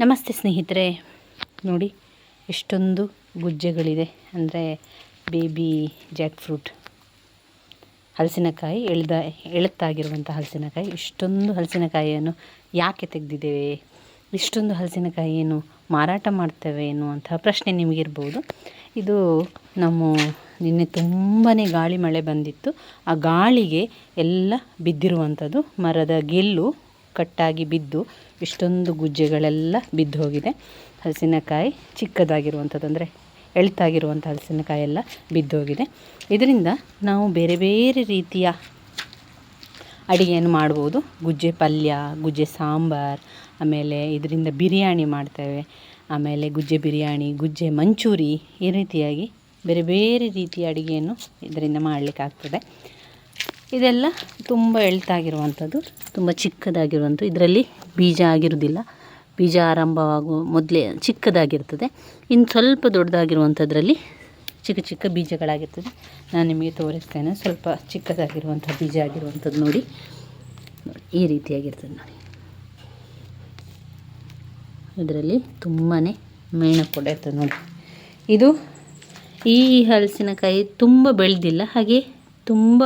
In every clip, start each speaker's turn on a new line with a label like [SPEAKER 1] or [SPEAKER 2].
[SPEAKER 1] ನಮಸ್ತೆ ಸ್ನೇಹಿತರೆ. ನೋಡಿ, ಎಷ್ಟೊಂದು ಗುಜ್ಜೆಗಳಿದೆ. ಅಂದರೆ ಬೇಬಿ ಜಾಕ್ ಫ್ರೂಟ್ ಹಲಸಿನಕಾಯಿ ಎಳ್ದ ಎಳುತ್ತಾಗಿರುವಂಥ ಹಲಸಿನಕಾಯಿ. ಇಷ್ಟೊಂದು ಹಲಸಿನಕಾಯಿಯನ್ನು ಯಾಕೆ ತೆಗೆದಿದ್ದೇವೆ? ಇಷ್ಟೊಂದು ಹಲಸಿನಕಾಯಿಯನ್ನು ಮಾರಾಟ ಮಾಡ್ತೇವೆ ಎನ್ನುವಂತಹ ಪ್ರಶ್ನೆ ನಿಮಗಿರ್ಬೋದು. ಇದು ನಮ್ಮ ನಿನ್ನೆ ತುಂಬಾ ಗಾಳಿ ಮಳೆ ಬಂದಿತ್ತು. ಆ ಗಾಳಿಗೆ ಎಲ್ಲ ಬಿದ್ದಿರುವಂಥದ್ದು ಮರದ ಗೆಲ್ಲು. ಕಟ್ಟಾಗಿ ಬಿದ್ದು ಇಷ್ಟೊಂದು ಗುಜ್ಜೆಗಳೆಲ್ಲ ಬಿದ್ದು ಹೋಗಿದೆ. ಹಲಸಿನಕಾಯಿ ಚಿಕ್ಕದಾಗಿರುವಂಥದ್ದು ಅಂದರೆ ಎಳ್ತಾಗಿರುವಂಥ ಹಲಸಿನಕಾಯಿ ಎಲ್ಲ ಬಿದ್ದೋಗಿದೆ ಇದರಿಂದ ನಾವು ಬೇರೆ ಬೇರೆ ರೀತಿಯ ಅಡಿಗೆಯನ್ನು ಮಾಡ್ಬೋದು. ಗುಜ್ಜೆ ಪಲ್ಯ, ಗುಜ್ಜೆ ಸಾಂಬಾರು, ಆಮೇಲೆ ಇದರಿಂದ ಬಿರಿಯಾನಿ ಮಾಡ್ತೇವೆ. ಆಮೇಲೆ ಗುಜ್ಜೆ ಬಿರಿಯಾನಿ, ಗುಜ್ಜೆ ಮಂಚೂರಿ ಈ ರೀತಿಯಾಗಿ ಬೇರೆ ಬೇರೆ ರೀತಿಯ ಅಡಿಗೆಯನ್ನು ಇದರಿಂದ ಮಾಡಲಿಕ್ಕಾಗ್ತದೆ. ಇದೆಲ್ಲ ತುಂಬ ಎಳ್ತಾಗಿರುವಂಥದ್ದು ತುಂಬ ಚಿಕ್ಕದಾಗಿರುವಂಥ ಇದರಲ್ಲಿ ಬೀಜ ಆಗಿರುವುದಿಲ್ಲ. ಬೀಜ ಆರಂಭವಾಗುವ ಮೊದಲೇ ಚಿಕ್ಕದಾಗಿರ್ತದೆ. ಇನ್ನು ಸ್ವಲ್ಪ ದೊಡ್ಡದಾಗಿರುವಂಥದ್ರಲ್ಲಿ ಚಿಕ್ಕ ಚಿಕ್ಕ ಬೀಜಗಳಾಗಿರ್ತದೆ. ನಾನು ನಿಮಗೆ ತೋರಿಸ್ತೇನೆ. ಸ್ವಲ್ಪ ಚಿಕ್ಕದಾಗಿರುವಂಥ ಬೀಜ ಆಗಿರುವಂಥದ್ದು ನೋಡಿ. ಈ ರೀತಿಯಾಗಿರ್ತದೆ ನೋಡಿ. ಇದರಲ್ಲಿ ತುಂಬಾ ಮೇಣ ಕೂಡ ಇರ್ತದೆ ನೋಡಿ. ಇದು ಈ ಹಲಸಿನಕಾಯಿ ತುಂಬ ಬೆಳೆದಿಲ್ಲ. ಹಾಗೆ ತುಂಬ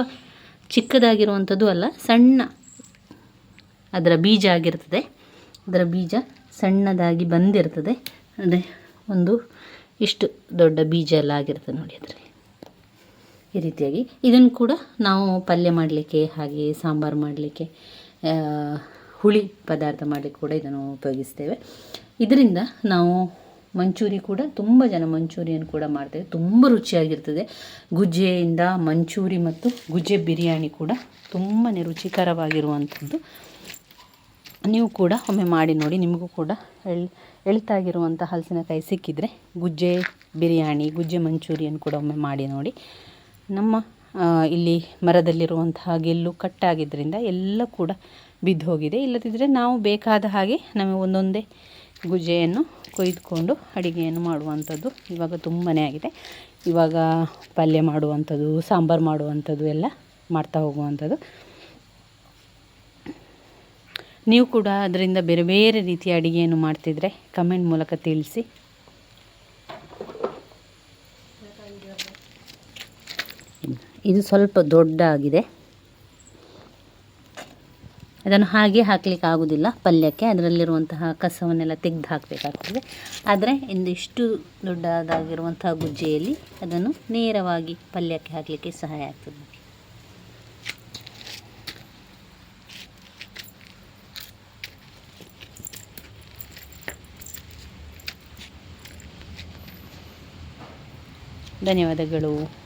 [SPEAKER 1] ಚಿಕ್ಕದಾಗಿರುವಂಥದ್ದು ಅಲ್ಲ, ಸಣ್ಣ ಅದರ ಬೀಜ ಆಗಿರ್ತದೆ. ಅದರ ಬೀಜ ಸಣ್ಣದಾಗಿ ಬಂದಿರ್ತದೆ. ಅಂದರೆ ಒಂದು ಇಷ್ಟು ದೊಡ್ಡ ಬೀಜ ಎಲ್ಲ ಆಗಿರ್ತದೆ ನೋಡಿ ಅದರಲ್ಲಿ. ಈ ರೀತಿಯಾಗಿ ಇದನ್ನು ಕೂಡ ನಾವು ಪಲ್ಯ ಮಾಡಲಿಕ್ಕೆ, ಹಾಗೆ ಸಾಂಬಾರು ಮಾಡಲಿಕ್ಕೆ ಹುಳಿ ಪದಾರ್ಥ ಮಾಡಲಿಕ್ಕೆ ಕೂಡ ಇದನ್ನು ಉಪಯೋಗಿಸ್ತೇವೆ. ಇದರಿಂದ ನಾವು ಮಂಚೂರಿ ಕೂಡ ತುಂಬ ಜನ ಮಂಚೂರಿಯನ್ನು ಕೂಡ ಮಾಡ್ತೇವೆ. ತುಂಬ ರುಚಿಯಾಗಿರ್ತದೆ. ಗುಜ್ಜೆಯಿಂದ ಮಂಚೂರಿ ಮತ್ತು ಗುಜ್ಜೆ ಬಿರಿಯಾನಿ ಕೂಡ ತುಂಬಾ ರುಚಿಕರವಾಗಿರುವಂಥದ್ದು. ನೀವು ಕೂಡ ಒಮ್ಮೆ ಮಾಡಿ ನೋಡಿ, ನಿಮಗೂ ಕೂಡ ಎಳ್ ಎಳ್ತಾಗಿರುವಂಥ ಹಲಸಿನಕಾಯಿ ಸಿಕ್ಕಿದರೆ ಗುಜ್ಜೆ ಬಿರಿಯಾನಿ, ಗುಜ್ಜೆ ಮಂಚೂರಿಯನ್ನು ಕೂಡ ಒಮ್ಮೆ ಮಾಡಿ ನೋಡಿ. ನಮ್ಮ ಇಲ್ಲಿ ಮರದಲ್ಲಿರುವಂತಹ ಗೆಲ್ಲು ಕಟ್ಟಾಗಿದ್ದರಿಂದ ಎಲ್ಲ ಕೂಡ ಬಿದ್ದು ಹೋಗಿದೆ. ಇಲ್ಲದಿದ್ದರೆ ನಾವು ಬೇಕಾದ ಹಾಗೆ ನಮಗೆ ಒಂದೊಂದೇ ಗುಜ್ಜೆಯನ್ನು ಕೊಯ್ದುಕೊಂಡು ಅಡುಗೆಯನ್ನು ಮಾಡುವಂಥದ್ದು ಇವಾಗ ತುಂಬಾ ಆಗಿದೆ. ಇವಾಗ ಪಲ್ಯ ಮಾಡುವಂಥದ್ದು, ಸಾಂಬಾರು ಮಾಡುವಂಥದ್ದು ಎಲ್ಲ ಮಾಡ್ತಾ ಹೋಗುವಂಥದ್ದು. ನೀವು ಕೂಡ ಅದರಿಂದ ಬೇರೆ ಬೇರೆ ರೀತಿಯ ಅಡುಗೆಯನ್ನು ಮಾಡ್ತಿದ್ರೆ ಕಮೆಂಟ್ ಮೂಲಕ ತಿಳಿಸಿ. ಇದು ಸ್ವಲ್ಪ ದೊಡ್ಡ ಆಗಿದೆ ಅದನ್ನು ಹಾಗೆ ಹಾಕಲಿಕ್ಕೆ ಆಗೋದಿಲ್ಲ ಪಲ್ಯಕ್ಕೆ. ಅದರಲ್ಲಿರುವಂತಹ ಕಸವನ್ನೆಲ್ಲ ತೆಗೆದು ಹಾಕಬೇಕಾಗ್ತದೆ. ಆದರೆ ಇಂದಿಷ್ಟು ದೊಡ್ಡದಾಗಿರುವಂತಹ ಗುಜ್ಜೆಯಲ್ಲಿ ಅದನ್ನು ನೇರವಾಗಿ ಪಲ್ಯಕ್ಕೆ ಹಾಕಲಿಕ್ಕೆ ಸಹಾಯ ಆಗ್ತದೆ. ಧನ್ಯವಾದಗಳು.